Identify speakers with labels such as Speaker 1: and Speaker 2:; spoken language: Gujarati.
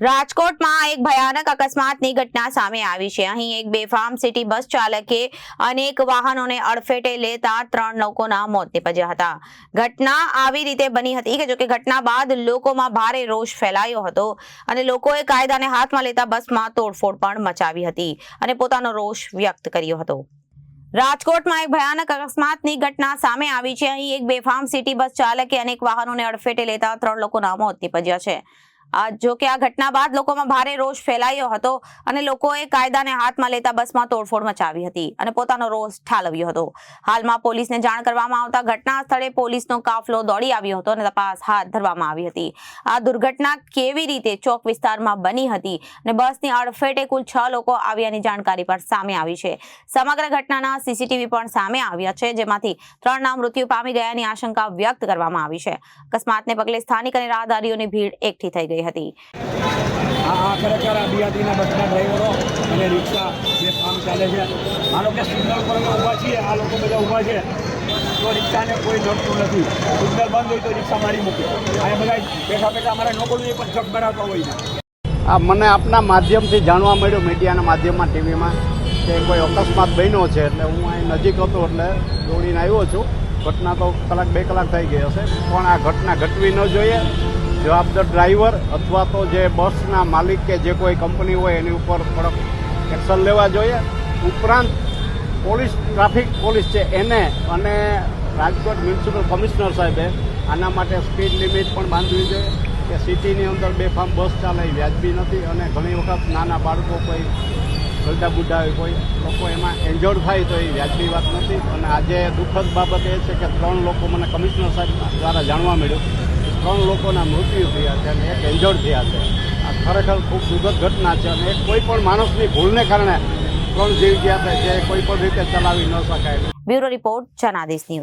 Speaker 1: રાજકોટમાં એક ભયાનક અકસ્માતની ઘટના સામે આવી છે. અહીં એક બેફામ સિટી બસ ચાલકે અનેક વાહનોને અડફેટે લેતા ત્રણ લોકોના મોત નીપજ્યા હતા. ઘટના આવી રીતે બની હતી કે જોકે ઘટના બાદ લોકોમાં ભારે રોષ ફેલાયો હતો અને લોકોએ કાયદાને હાથમાં લેતા બસમાં તોડફોડ પણ મચાવી હતી અને પોતાનો રોષ વ્યક્ત કર્યો હતો. રાજકોટમાં એક ભયાનક અકસ્માતની ઘટના સામે આવી છે. અહીં એક બેફામ સિટી બસ ચાલકે અનેક વાહનોને અડફેટે લેતા ત્રણ લોકોના મોત નીપજ્યા છે. જો કે આ ઘટના બાદ લોકોમાં ભારે રોષ ફેલાયો હતો અને લોકોએ કાયદાને હાથમાં લેતા બસમાં તોડફોડ મચાવી હતી અને પોતાનો રોષ ઠાલવ્યો હતો. હાલમાં પોલીસને જાણ કરવામાં આવતા ઘટના સ્થળે પોલીસનો કાફલો દોડી આવ્યો હતો અને તપાસ હાથ ધરવામાં આવી હતી. આ દુર્ઘટના કેવી રીતે ચોક વિસ્તારમાં બની હતી અને બસની અડફેટે કુલ છ લોકો આવ્યાની જાણકારી પણ સામે આવી છે. સમગ્ર ઘટનાના સીસીટીવી પણ સામે આવ્યા છે, જેમાંથી ત્રણના મૃત્યુ પામી ગયાની આશંકા વ્યક્ત કરવામાં આવી છે. અકસ્માતને પગલે સ્થાનિક અને રાહદારીઓની ભીડ એકઠી થઈ ગઈ હતી.
Speaker 2: આ આ ખરેખર આ બીઆરટીના બસના ડ્રાઈવરો અને રિક્ષા જે કામ ચાલે છે માનો કે સિગ્નલ પર અમે ઊભા છીએ આ લોકો બધા ઊભા છે. તો રિક્ષાને કોઈ જગતું નથી. સિગ્નલ બંધ હોય તો રિક્ષા મારી મૂકે. અને બધા બેઠા બેઠા અમારે નોકરીએ પણ ચક બનાવતા હોય છે.
Speaker 3: આ મને આપના માધ્યમથી જાણવા મળ્યું મીડિયાના માધ્યમમાં ટીવીમાં કે કોઈ અકસ્માત બન્યો છે એટલે હું અહીં નજીક હતો એટલે દોડીને આવ્યો છું. ઘટના તો કલાક બે કલાક થઈ ગઈ હશે પણ આ ઘટના ઘટવી ન જોઈએ. જવાબદાર ડ્રાઈવર અથવા તો જે બસના માલિક કે જે કોઈ કંપની હોય એની ઉપર કડક એક્શન લેવા જોઈએ. ઉપરાંત પોલીસ ટ્રાફિક પોલીસ છે એને અને રાજકોટ મ્યુનિસિપલ કમિશનર સાહેબે આના માટે સ્પીડ લિમિટ પણ બાંધવી જોઈએ કે સિટીની અંદર બેફામ બસ ચાલે વ્યાજબી નથી અને ઘણી વખત નાના બાળકો કોઈ ગલડા બુઢા હોય કોઈ લોકો એમાં એન્જોર્ડ થાય તો એ વ્યાજબી વાત નથી. અને આજે દુઃખદ બાબત એ છે કે ત્રણ લોકો મને કમિશનર સાહેબ દ્વારા જાણવા મળ્યું. ત્રણ લોકોના મૃત્યુ થયા છે અને એક એન્જોર્ડ થયા છે. આ ખરેખર ખૂબ દુઃખદ ઘટના છે અને કોઈ પણ માણસની ભૂલને કારણે ત્રણ જીવ ગયા છે જે કોઈ પણ રીતે ચલાવી ન શકાય.
Speaker 1: Bureau report Janadesh news.